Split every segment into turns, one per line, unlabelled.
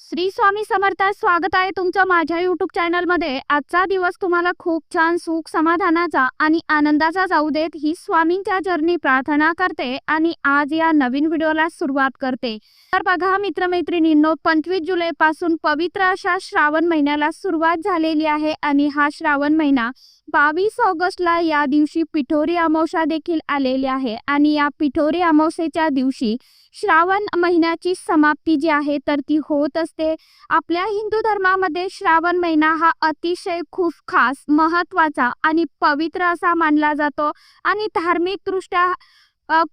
श्री स्वामी समर्थ स्वागत आहे तुमचं माझ्या युट्यूब चॅनलमध्ये आजचा दिवस तुम्हाला खूप छान सुख समाधानाचा आणि आनंदाचा जाऊ देत ही स्वामींच्या जर्नी प्रार्थना करते आणि आज या नवीन व्हिडिओला सुरुवात करते. तर बघा मित्रमैत्रिणींनो पंचवीस जुलै पासून पवित्र अशा श्रावण महिन्याला सुरुवात झालेली आहे आणि हा श्रावण महिना बावीस ऑगस्टला या दिवशी पिठोरी अमावस्या देखील आलेली आहे आणि या पिठोरी अमावस्येच्या दिवशी श्रावण महिन्याची समाप्ती जी आहे तर ती होत असते. आपल्या हिंदू धर्मामध्ये श्रावण महिना हा अतिशय खूप खास महत्त्वाचा आणि पवित्र असा मानला जातो आणि धार्मिकदृष्ट्या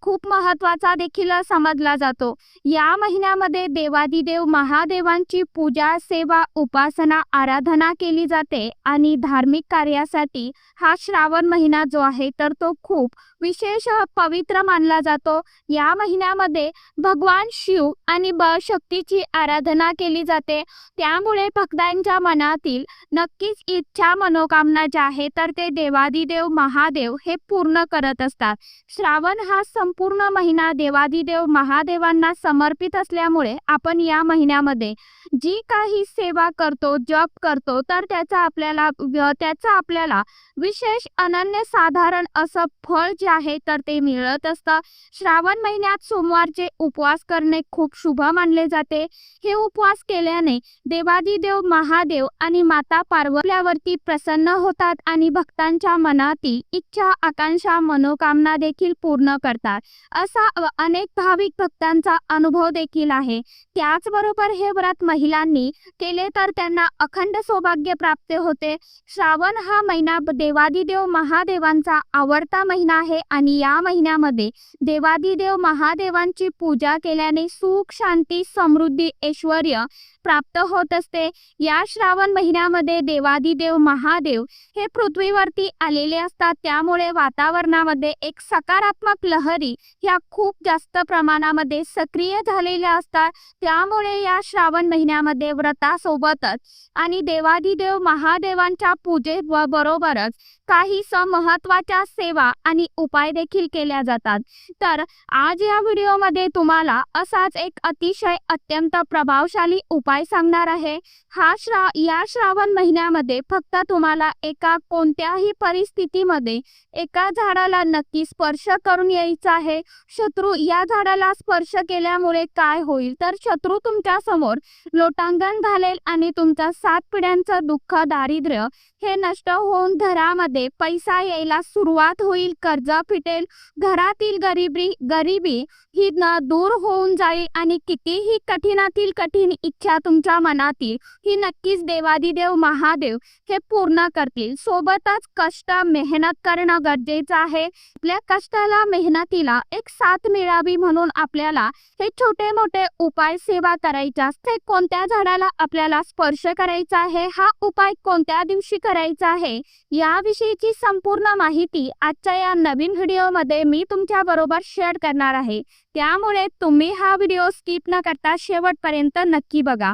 खूप महत्त्वाचा देखील समजला जातो. या महिन्यामध्ये देवादिदेव महादेवांची पूजा सेवा उपासना आराधना केली जाते आणि धार्मिक कार्यासाठी हा श्रावण महिना जो आहे तर तो खूप विशेष पवित्र मानला जातो. या महिन्यामध्ये भगवान शिव आणि बळशक्तीची आराधना केली जाते. त्यामुळे भक्तांच्या मनातील नक्कीच इच्छा मनोकामना ज्या आहे तर ते देवादिदेव महादेव हे पूर्ण करत असतात. श्रावण हा संपूर्ण महिना देवादिदेव महादेवांना समर्पित असल्यामुळे आपण या महिन्यामध्ये जी काही सेवा करतो जप करतो तर त्याचा आपल्याला त्याचा आपल्याला विशेष अनन्य साधारण असं फळ जे आहे तर ते मिळत असतं. श्रावण महिन्यात सोमवारचे उपवास करणे खूप शुभ मानले जाते. हे उपवास केल्याने देवादिदेव महादेव आणि माता पार्वल्यावरती प्रसन्न होतात आणि भक्तांच्या मनातील इच्छा आकांक्षा मनोकामना देखील पूर्ण करतात. असा अनेक भाविक भक्तांचा अनुभव देखील आहे. त्याचबरोबर हे व्रत महिलांनी केले तर त्यांना अखंड सौभाग्य प्राप्त होते. श्रावण हा महिना देवादिदेव महादेवांचा आवडता महिना आहे आणि या महिन्यामध्ये देवादिदेव महादेवांची पूजा केल्याने सुख शांती समृद्धी ऐश्वर प्राप्त होत असते. या श्रावण महिन्यामध्ये देवादिदेव महादेव हे पृथ्वीवरती आलेले असतात. त्यामुळे वातावरणामध्ये एक सकारात्मक लहर ह्या खूप जास्त प्रमाणामध्ये सक्रिय झालेल्या असतात. त्यामुळे या श्रावण महिन्यामध्ये व्रतासोबतच आणि देवादिदेव महादेवांच्या पूजे बरोबरच काही स महत्त्वाच्या सेवा आणि उपाय देखील केल्या जातात. तर आज या व्हिडिओमध्ये तुम्हाला असाच एक अतिशय अत्यंत प्रभावशाली उपाय सांगणार आहे. हा श्रा या श्रावण महिन्यामध्ये फक्त तुम्हाला एका कोणत्याही परिस्थितीमध्ये एका झाडाला नक्की स्पर्श करून येईल आहे? शत्रू या झाडाला स्पर्श केल्यामुळे काय होईल? तर शत्रू तुमच्यासमोर लोटांगण घालेल आणि तुमच्या सात पिढ्यांचं दुःख दारिद्र्य हे नष्ट होऊन घरामध्ये पैसा यायला सुरुवात होईल. कर्ज फिटेल. घरातील गरिबी गरिबी ही न दूर होऊन जाईल आणि कितीही कठीणातील कठीण इच्छा तुमच्या मनातील ही नक्कीच देवादिदेव महादेव हे पूर्ण करतील. सोबतच कष्ट मेहनत करणं गरजेचं आहे. आपल्या कष्टाला मेहनत मेहनतीला एक साथ मिळावी म्हणून आपल्याला हे छोटे मोठे उपाय सेवा करायच्या असते. कोणत्या झाडाला आपल्याला स्पर्श करायचा आहे? हा उपाय कोणत्या दिवशी करायचा आहे? याविषयीची संपूर्ण माहिती आजच्या या नवीन व्हिडिओमध्ये मी तुमच्या बरोबर शेअर करणार आहे. त्यामुळे तुम्ही हा व्हिडिओ स्किप न करता शेवटपर्यंत नक्की बघा.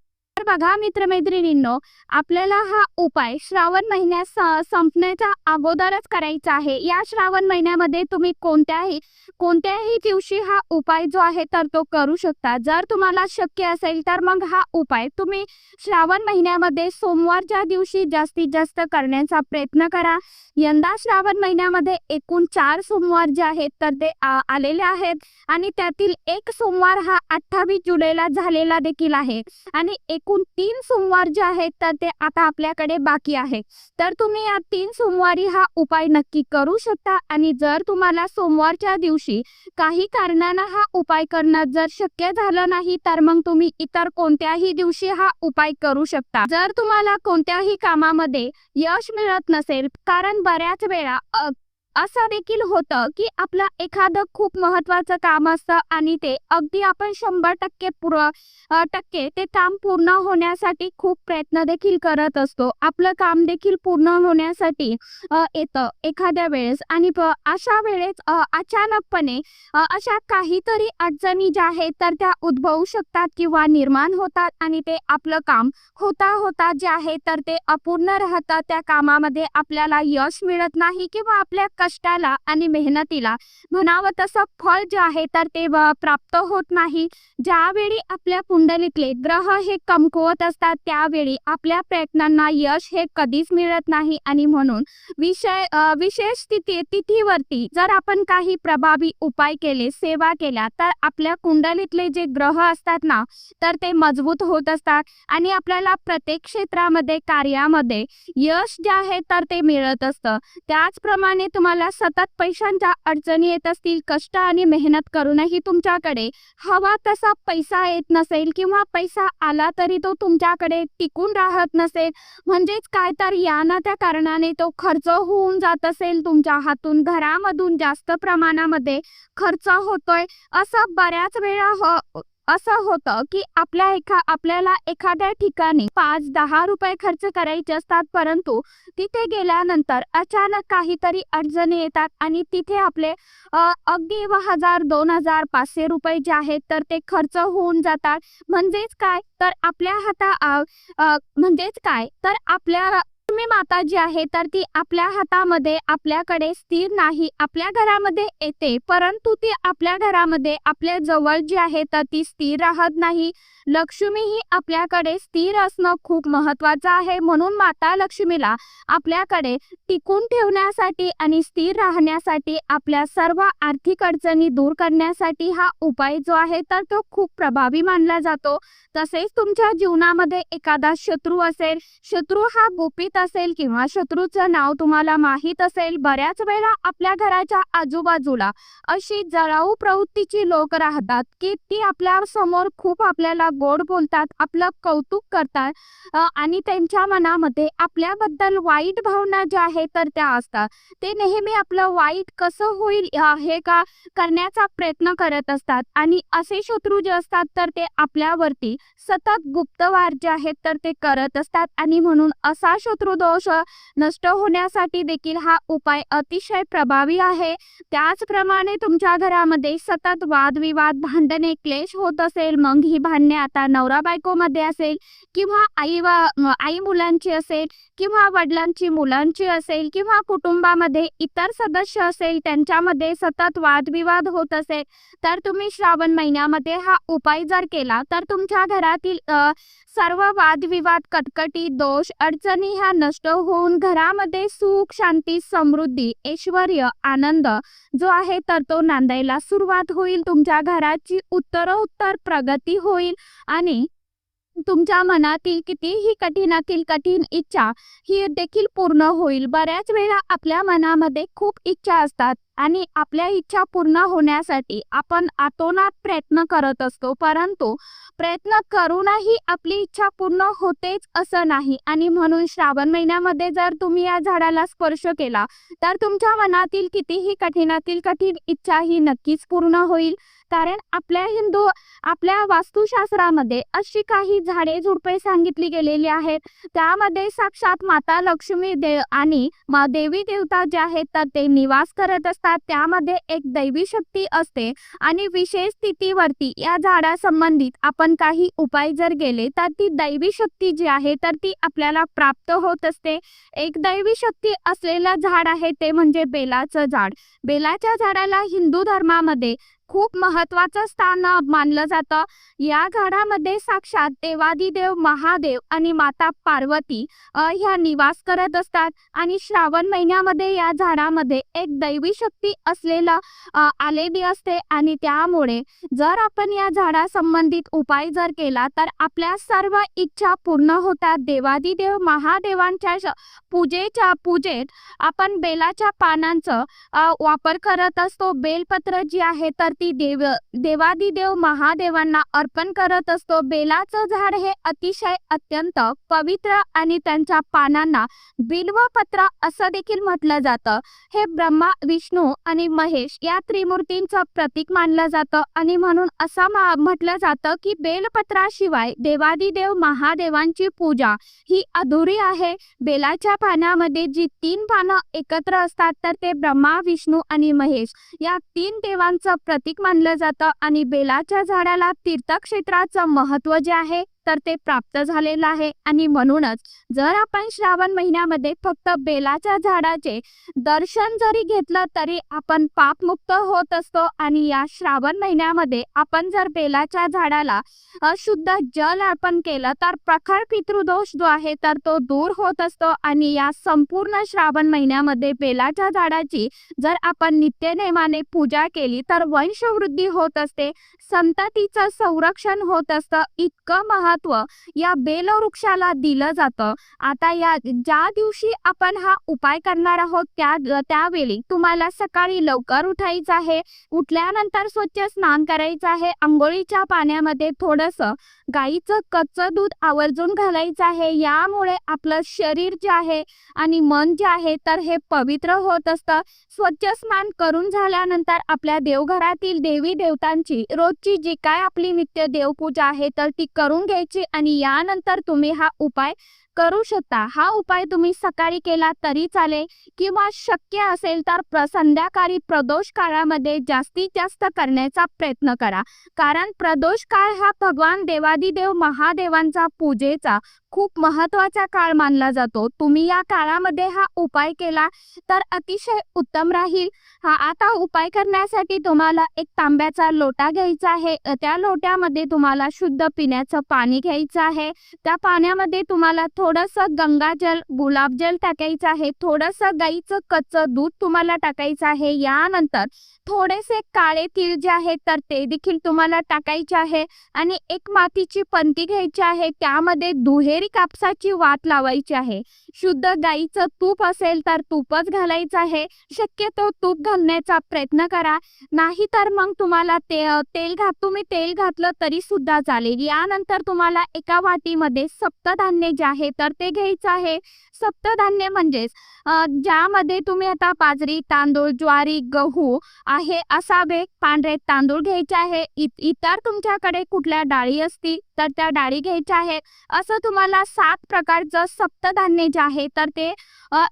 तर बघा मित्रमैत्रिणींनो आपल्याला हा उपाय श्रावण महिन्यात संपण्याच्या अगोदरच करायचा आहे. या श्रावण महिन्यामध्ये तुम्ही कोणत्याही कोणत्याही दिवशी हा उपाय जो आहे तर तो करू शकता. जर तुम्हाला शक्य असेल तर मग हा उपाय तुम्ही श्रावण महिन्यामध्ये सोमवारच्या दिवशी जास्तीत जास्त करण्याचा प्रयत्न करा. यंदा श्रावण महिन्यामध्ये एकूण चार सोमवार जे आहेत तर ते आलेले आहेत. आणि त्यातील एक सोमवार हा अठ्ठावीस जुलैला झालेला देखील आहे. आणि एकूण तीन सोमवार जे आहेत तर ते आता आपल्याकडे बाकी आहे. तर तुम्ही या तीन सोमवारी हा उपाय नक्की करू शकता आणि जर तुम्हाला सोमवारच्या दिवशी काही कारणानं हा उपाय करणं जर शक्य झालं नाही तर मग तुम्ही इतर कोणत्याही दिवशी हा उपाय करू शकता. जर तुम्हाला कोणत्याही कामामध्ये यश मिळत नसेल कारण बऱ्याच वेळा असं देखील होतं की आपलं एखादं खूप महत्वाचं काम असतं आणि ते अगदी आपण शंभर टक्के पूर टक्के ते काम पूर्ण होण्यासाठी खूप प्रयत्न देखील करत असतो. आपलं काम देखील पूर्ण होण्यासाठी येतं एखाद्या वेळेस आणि अशा वेळेस अचानकपणे अशा काहीतरी अडचणी ज्या आहेत तर त्या उद्भवू शकतात किंवा निर्माण होतात आणि ते आपलं काम होता होता जे आहे तर ते अपूर्ण राहतात त्या कामामध्ये आपल्याला यश मिळत नाही किंवा आपल्या कष्टाला आणि मेहनतीला म्हणावं तसं फळ जे आहे तर ते प्राप्त होत नाही. ज्यावेळी आपल्या कुंडलीतले ग्रह हे कमकुवत असतात त्यावेळी आपल्या प्रयत्नांना यश हे कधीच मिळत नाही. आणि म्हणून विषय विशेष तिथी तिथीवरती जर आपण काही प्रभावी उपाय केले सेवा केल्या तर आपल्या कुंडलीतले जे ग्रह असतात ना तर ते मजबूत होत असतात. आणि आपल्याला प्रत्येक क्षेत्रामध्ये कार्यामध्ये यश जे आहे तर ते मिळत असतं. त्याचप्रमाणे तुम्हाला तुम्हाला सतत पैशांच्या अडचणी येत असतील कष्ट आणि मेहनत करूनही तुमच्याकडे हवा तसा पैसा येत नसेल किंवा पैसा आला तरी तो तुमच्याकडे टिकून राहत नसेल. म्हणजेच काय तर या ना त्या कारणाने तो खर्च होऊन जात असेल तुमच्या हातून घरामधून जास्त प्रमाणामध्ये खर्च होतोय. असं बऱ्याच वेळा हो, असं होतं की आपल्या एखा आपल्याला एखाद्या ठिकाणी पाच दहा रुपये खर्च करायचे असतात परंतु तिथे गेल्यानंतर अचानक काहीतरी अडचणी येतात आणि तिथे आपले अगदी व हजार दोन हजार पाचशे रुपये जे आहेत तर ते खर्च होऊन जातात. म्हणजेच काय? तर आपल्या हाता म्हणजेच काय? तर आपल्या लक्ष्मी माता जी आहे तर ती आपल्या हातामध्ये आपल्याकडे स्थिर नाही आपल्या घरामध्ये येते परंतु ती आपल्या घरामध्ये आपल्या जवळ जी आहे तर ती स्थिर राहत नाही. लक्ष्मी ही आपल्याकडे स्थिर असणं खूप महत्वाचं आहे. म्हणून माता लक्ष्मीला आपल्याकडे टिकून ठेवण्यासाठी आणि स्थिर राहण्यासाठी आपल्या सर्व आर्थिक अडचणी दूर करण्यासाठी हा उपाय जो आहे तर तो खूप प्रभावी मानला जातो. तसेच तुमच्या जीवनामध्ये एखादा शत्रू असेल शत्रू हा गुपित असेल किंवा शत्रूचं नाव तुम्हाला माहीत असेल बऱ्याच वेळा आपल्या घराच्या आजूबाजूला अशी जळाऊ प्रवृत्तीची लोक राहतात की ती आपल्यासमोर खूप आपल्याला गोड बोलतात आपलं कौतुक करतात आणि त्यांच्या मनामध्ये आपल्याबद्दल वाईट भावना ज्या आहेत तर त्या असतात. ते नेहमी आपलं वाईट कसं होईल हे का करण्याचा प्रयत्न करत असतात. आणि असे शत्रू जे असतात तर ते आपल्यावरती सतत गुप्तवार जे आहेत तर ते करत असतात. आणि म्हणून असा शत्रुदोष नष्ट होण्यासाठी देखील हा उपाय अतिशय प्रभावी आहे. त्याचप्रमाणे तुमच्या घरामध्ये सतत वादविवाद भांडणे क्लेश होत असेल मग ही भांडणे आता नवरा बायकोमध्ये असेल किंवा आई व आई मुलांची असेल किंवा वडिलांची मुलांची असेल किंवा कुटुंबामध्ये इतर सदस्य असेल त्यांच्यामध्ये सतत वादविवाद होत असेल तर तुम्ही श्रावण महिन्यामध्ये हा उपाय जर केला तर तुमच्या घरातील सर्व वादविवाद कटकटी दोष अडचणी ह्या नष्ट होऊन घरामध्ये सुख शांती समृद्धी ऐश्वर आनंद जो आहे तर तो नांदायला सुरुवात होईल. तुमच्या घराची उत्तरोत्तर प्रगती होईल. आणि तुमच्या मनातील कितीही कठीणातील कठीण इच्छा ही देखील पूर्ण होईल. बऱ्याच वेळा आपल्या मनामध्ये खूप इच्छा असतात. आणि आपल्या इच्छा पूर्ण होण्यासाठी आपण आतोनात प्रयत्न करत असतो. परंतु प्रयत्न करूनही आपली इच्छा पूर्ण होतेच असं नाही. आणि म्हणून श्रावण महिन्यामध्ये जर तुम्ही या झाडाला स्पर्श केला तर तुमच्या मनातील कितीही कठीणातील कठीण इच्छा ही नक्कीच पूर्ण होईल. कारण आपल्या हिंदू आपल्या वास्तुशास्त्रामध्ये अशी काही झाडे झुडपे सांगितली गेलेली आहेत. त्यामध्ये साक्षात माता लक्ष्मी देव आणि देवी देवता जे आहेत तर ते निवास करत असतात. त्यामध्ये एक दैवी शक्ती असते आणि विशेष स्थितीवरती या झाडासंबंधित आपण काही उपाय जर केले तर ती दैवी शक्ती जी आहे तर ती आपल्याला प्राप्त होत असते. एक दैवी शक्ती असलेलं झाड आहे ते म्हणजे बेलाचं झाड. बेलाच्या झाडाला हिंदू धर्मामध्ये खूप महत्वाचं स्थान मानलं जातं. या झाडामध्ये साक्षात देवादिदेव महादेव आणि माता पार्वती ह्या निवास करत असतात. आणि श्रावण महिन्यामध्ये या झाडामध्ये एक दैवी शक्ती असलेलं आलेली असते. आणि त्यामुळे जर आपण या झाडासंबंधित उपाय जर केला तर आपल्या सर्व इच्छा पूर्ण होतात. देवादिदेव महादेवांच्या श- पूजेच्या पूजेत आपण बेलाच्या पानांचं वापर करत असतो. बेलपत्र जी आहे तर ती देव देवादिदेव महादेवांना अर्पण करत असतो. बेलाचं झाड हे अतिशय अत्यंत पवित्र आणि त्यांच्या पानांना बिल्वपत्र असं देखील म्हटलं जातं. हे ब्रह्मा विष्णू आणि महेश या त्रिमूर्तींचं प्रतीक मानलं जातं आणि म्हणून असं म्हटलं जातं की बेलपत्राशिवाय देवादिदेव महादेवांची पूजा ही अधुरी आहे. बेलाच्या पानामध्ये जी तीन पानं एकत्र असतात तर ते ब्रह्मा विष्णू आणि महेश या तीन देवांचं प्रतीक मानलं जातं आणि बेलाच्या झाडाला तीर्थक्षेत्राचं महत्त्व जे आहे तर ते प्राप्त झालेलं आहे. आणि म्हणूनच जर आपण श्रावण महिन्यामध्ये फक्त बेलाच्या झाडाचे दर्शन जरी घेतलं तरी आपण पापमुक्त होत असतो. आणि या श्रावण महिन्यामध्ये आपण जर बेलाच्या झाडाला अशुद्ध जल अर्पण केलं तर प्रखर पितृदोष जो आहे तर तो दूर होत असतो. आणि या संपूर्ण श्रावण महिन्यामध्ये बेलाच्या झाडाची जर आपण नित्यनेमाने पूजा केली तर वंशवृद्धी होत असते. संततीचं संरक्षण होत असतं. इतकं महा महत्त्व या बेलवृक्षाला दिलं जातं. आता या ज्या दिवशी आपण हा उपाय करणार आहोत त्या त्यावेळी तुम्हाला सकाळी लवकर उठायचं आहे उठल्यानंतर स्वच्छ स्नान करायचं आहे आंघोळीच्या पाण्यामध्ये थोडंसं गाईचं कच्चं दूध आवर्जून घालायचं आहे. यामुळे आपलं शरीर जे आहे आणि मन जे आहे तर हे पवित्र होत असतं. स्वच्छ स्नान करून झाल्यानंतर आपल्या देवघरातील देवी देवतांची रोजची जी काय आपली नित्य देवपूजा आहे तर ती करून घ्यायची. आणि यानंतर तुम्ही हा उपाय करू शकता. हा उपाय तुम्ही सकाळी केला तरी चालेल किंवा शक्य असेल तर संध्याकाळी प्रदोष काळामध्ये जास्तीत जास्त करण्याचा प्रयत्न करा. कारण प्रदोष काळ हा भगवान देवादिदेव महादेवांचा पूजेचा खूप महत्त्वाचा काळ मानला जातो. तुम्ही या काळामध्ये हा उपाय केला तर अतिशय उत्तम राहील. हा आता उपाय करण्यासाठी तुम्हाला एक तांब्याचा लोटा घ्यायचा आहे. त्या लोट्यामध्ये तुम्हाला शुद्ध पिण्याचं पाणी घ्यायचं आहे. त्या पाण्यामध्ये तुम्हाला थोडंसं गंगाजल गुलाबजल टाकायचं आहे. थोडंसं गाईचं कच्चं दूध तुम्हाला टाकायचं आहे. यानंतर थोडेसे काळे तीळ जे आहे तर ते देखील तुम्हाला टाकायचे आहे. आणि एक मातीची पंती घ्यायची आहे. त्यामध्ये दुहे दुहेरी कापसाची वात लावायची आहे. शुद्ध गाईचं तूप असेल तर तूपच घालायचं आहे. शक्यतो तूप घालण्याचा प्रयत्न करा. नाही तर मग तुम्हाला ते तेल घात तुम्ही तेल घातलं तरी सुद्धा चालेल. यानंतर तुम्हाला एका वाटीमध्ये सप्तधान्य जे आहे तर ते घ्यायचं आहे. सप्तधान्य म्हणजेच ज्यामध्ये तुम्ही आता बाजरी तांदूळ ज्वारी गहू आहे असावे पांढरे तांदूळ घ्यायचे आहे. इतर तुमच्याकडे कुठल्या डाळी असतील तर त्या डाळी घ्यायच्या आहेत. असं तुम्हाला सात प्रकारचं सप्तधान्य जे आहे तर ते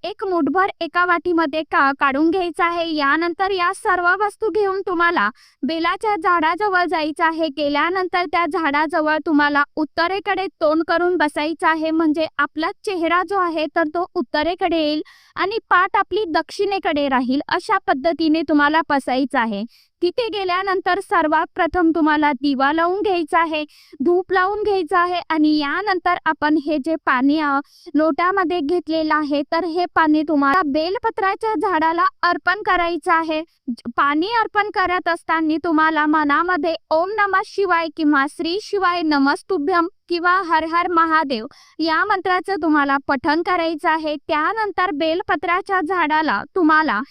एक मुठभर एका वाटीमध्ये का काढून घ्यायचं आहे. यानंतर या सर्व वस्तू घेऊन तुम्हाला बेलाच्या झाडाजवळ जायचं आहे. गेल्यानंतर त्या झाडाजवळ तुम्हाला उत्तरेकडे तोंड करून बसायचं आहे. म्हणजे आपला चेहरा जो आहे तर तो उत्तरेकडे येईल आणि पाठ आपली दक्षिणेकडे राहील. अशा पद्धतीने तुम्हाला बसायचं आहे. तिथे गेल्यानंतर सर्वात प्रथम तुम्हाला दिवा लावून घ्यायचा आहे धूप लावून घ्यायचा आहे आणि यानंतर आपण हे जे पाणी लोटामध्ये लोट्यामध्ये घेतलेलं आहे तर हे पाणी तुम्हाला बेलपत्राच्या झाडाला अर्पण करायचं आहे. पाणी अर्पण करत असताना तुम्हाला मनामध्ये ओम नमः शिवाय किंवा श्री शिवाय नमस्तुभ्यम किंवा हर हर महादेव या मंत्राचं तुम्हाला पठण करायचं आहे. त्यानंतर बेलपत्राच्या झाडाला तुम्हाला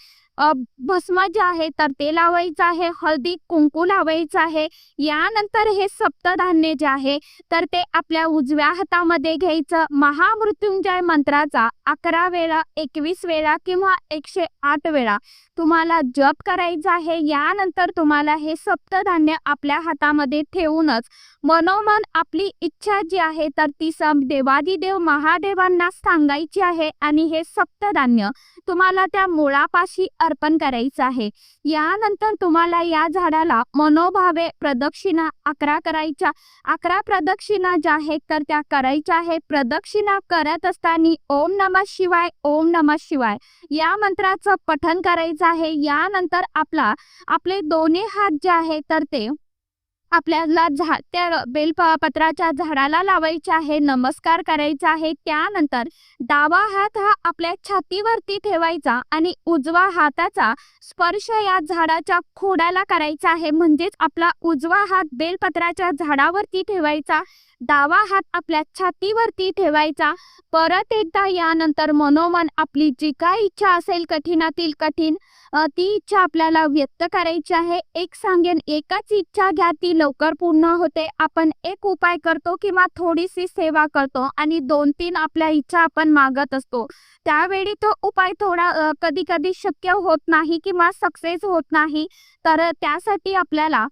भस्म जे आहे तर ते लावायचं आहे हळदी कुंकू लावायचं आहे. यानंतर हे सप्तधान्य जे आहे तर ते आपल्या उजव्या हातामध्ये घ्यायचं. महामृत्युंजय मंत्राचा अकरा वेळा एकवीस वेळा किंवा एकशे आठ वेळा तुम्हाला जप करायचा आहे. यानंतर तुम्हाला हे सप्तधान्य आपल्या हातामध्ये ठेवूनच मनोमन आपली इच्छा जी आहे तर ती सम देवादिदेव महादेवांना सांगायची आहे. आणि हे सप्तधान्य तुम्हाला त्या मुळापाशी अर्पण करायचं आहे. यानंतर तुम्हाला या झाडाला मनोभावे प्रदक्षिणा अकरा करायच्या. अकरा प्रदक्षिणा ज्या आहेत तर त्या करायच्या आहे प्रदक्षिणा करत असताना ओम नमः शिवाय ओम नमः शिवाय. या मंत्राचं पठन करायचं आहे. यानंतर आपला आपले दोन्ही हात जे आहे तर ते आपल्याला झा त्या बेलपत्राच्या झाडाला लावायचे आहे नमस्कार करायचा आहे. त्यानंतर डावा हात हा आपल्या छातीवरती ठेवायचा आणि उजवा हाताचा स्पर्श या झाडाच्या खोडाला करायचा आहे. म्हणजेच आपला उजवा हात बेलपत्राच्या झाडावरती ठेवायचा. डावा हात आपल्या छातीवरती ठेवायचा. परत एकदा यानंतर मनोमन आपली जी काय इच्छा असेल कठीणातील कठीण ती इच्छा आपल्याला व्यक्त करायची आहे. एक सांगेन एकच इच्छा घ्या ती लवकर पूर्ण होते. आपण एक उपाय करतो किंवा थोडीशी सेवा करतो आणि दोन तीन आपल्या इच्छा आपण मागत असतो. त्यावेळी तो उपाय थोडा कधी कधी शक्य होत नाही किंवा सक्सेस होत नाही. तर त्यासाठी आपल्याला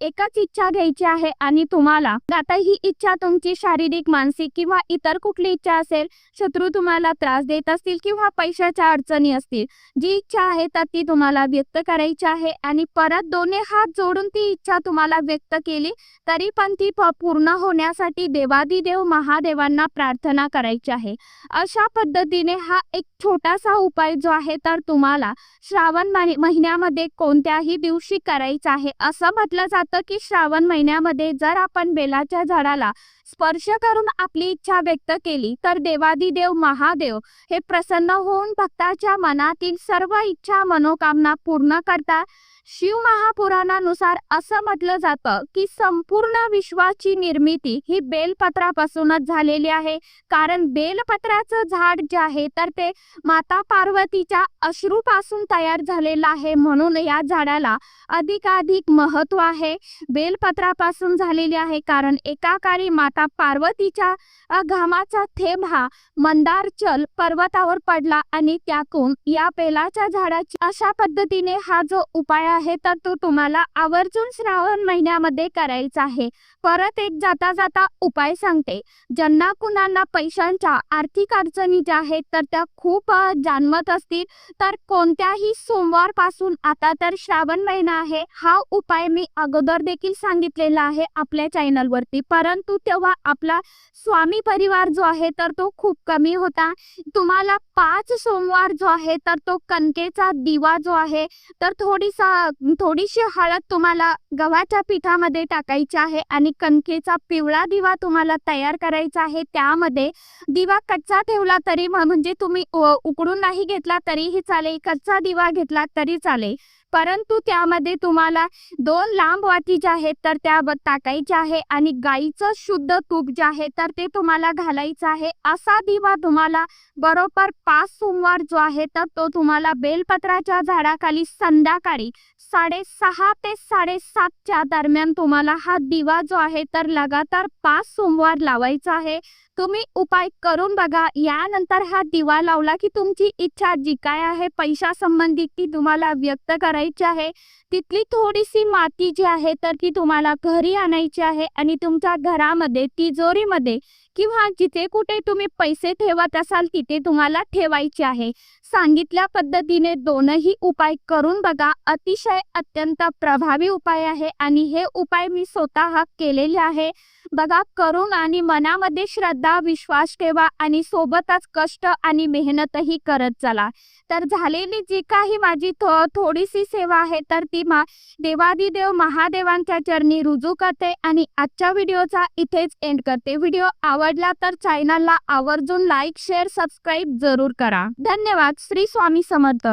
एकच इच्छा घ्यायची आहे आणि तुम्हाला आता ही इच्छा तुमची शारीरिक मानसिक किंवा इतर कुठली इच्छा असेल शत्रू तुम्हाला त्रास देत असतील किंवा पैशाच्या अडचणी असतील जी इच्छा आहे तर ती तुम्हाला व्यक्त करायची आहे आणि परत दोन्ही हात जोडून ती इच्छा तुम्हाला व्यक्त केली तरी पण ती प- पूर्ण होण्यासाठी देवादिदेव महादेवांना प्रार्थना करायची आहे. अशा पद्धतीने हा एक छोटासा उपाय जो आहे तर तुम्हाला श्रावण महिन्यामध्ये कोणत्याही दिवशी करायचा आहे. असं म्हटलं जातं की श्रावण महिन्यामध्ये जर आपण बेलाच्या झाडाला स्पर्श करून आपली इच्छा व्यक्त केली तर देवादिदेव महादेव हे प्रसन्न होऊन भक्ताच्या मनातील सर्व इच्छा मनोकामना पूर्ण करतात. शिव महापुराणानुसार असं म्हटलं जातं की संपूर्ण विश्वाची निर्मिती ही बेलपत्रापासूनच झालेली आहे. कारण बेलपत्राचं झाड जे आहे तर ते माता पार्वतीच्या अश्रूपासून तयार झालेलं आहे म्हणून या झाडाला अधिकाधिक महत्त्व आहे. बेलपत्रापासून झालेली आहे कारण एकाकाळी माता पार्वतीच्या घामाचा थेंब हा मंदारचल पर्वतावर पडला आणि त्यातून या बेलाच्या झाडाची अशा पद्धतीने हा जो उपाय आहे तर तो तुम्हाला आवर्जून श्रावण महिन्यामध्ये करायचा आहे. परत एक जाता जाता उपाय सांगते. ज्यांना कुणाला पैशांच्या आर्थिक अडचणी ज्या आहेत तर त्या खूप जाणवत असतील. तर कोणत्याही सोमवारपासून आता तर श्रावण महिना आहे. हा उपाय मी अगोदर देखील सांगितलेला आहे आपल्या चॅनलवरती. परंतु तेव्हा आपला स्वामी परिवार जो आहे तर तो खूप कमी होता. तुम्हाला पाच सोमवार जो आहे तर तो कणकेचा दिवा जो आहे तर थोडीसा थोडीशी हळद तुम्हाला गव्हाच्या पिठामध्ये टाकायची आहे आणि कणकेचा पिवळा दिवा तुम्हाला तयार करायचा आहे. त्यामध्ये दिवा कच्चा ठेवला तरी म्हणजे तुम्ही उकडून नाही घेतला तरीही चालेल कच्चा दिवा घेतला तरी चालेल. परंतु त्यामध्ये तुम्हाला दोन लांब वाती ज्या आहेत तर त्या टाकायच्या आहे आणि गाईचं शुद्ध तूप जे आहे तर ते तुम्हाला घालायचं आहे. असा दिवा तुम्हाला बरोबर पाच सोमवार जो आहे तर तो तुम्हाला बेलपत्राच्या झाडाखाली संध्याकाळी साडेसहा ते साडेसातच्या दरम्यान तुम्हाला हा दिवा जो आहे तर लगातार पाच सोमवार लावायचा आहे. तुम्ही उपाय करून बघा. यानंतर हा दिवा लावला की तुमची इच्छा जी काय आहे पैशा संबंधित ती तुम्हाला व्यक्त करायची आहे. तिथली थोडीशी माती जी आहे तर ती तुम्हाला घरी आणायची आहे आणि तुमच्या घरामध्ये तिजोरीमध्ये किंवा जिथे कुठे तुम्ही पैसे ठेवत असाल तिथे तुम्हाला ठेवायचे आहे. सांगितल्या पद्धतीने दोनही उपाय करून बघा. अतिशय अत्यंत प्रभावी उपाय आहे आणि हे उपाय मी स्वतः केलेले आहे. बघा करून आणि मनामध्ये श्रद्धा विश्वास ठेवा आणि सोबतच कष्ट आणि मेहनतही करत चला. तर झालेली जी काही माझी थो थोडीशी सेवा आहे तर ती मा देवादिदेव महादेवांच्या चरणी रुजू करते आणि आजच्या व्हिडिओचा इथेच एंड करते. व्हिडिओ आवडला तर चॅनलला आवर्जून लाईक शेअर सबस्क्राईब जरूर करा. धन्यवाद. श्री स्वामी समर्थ.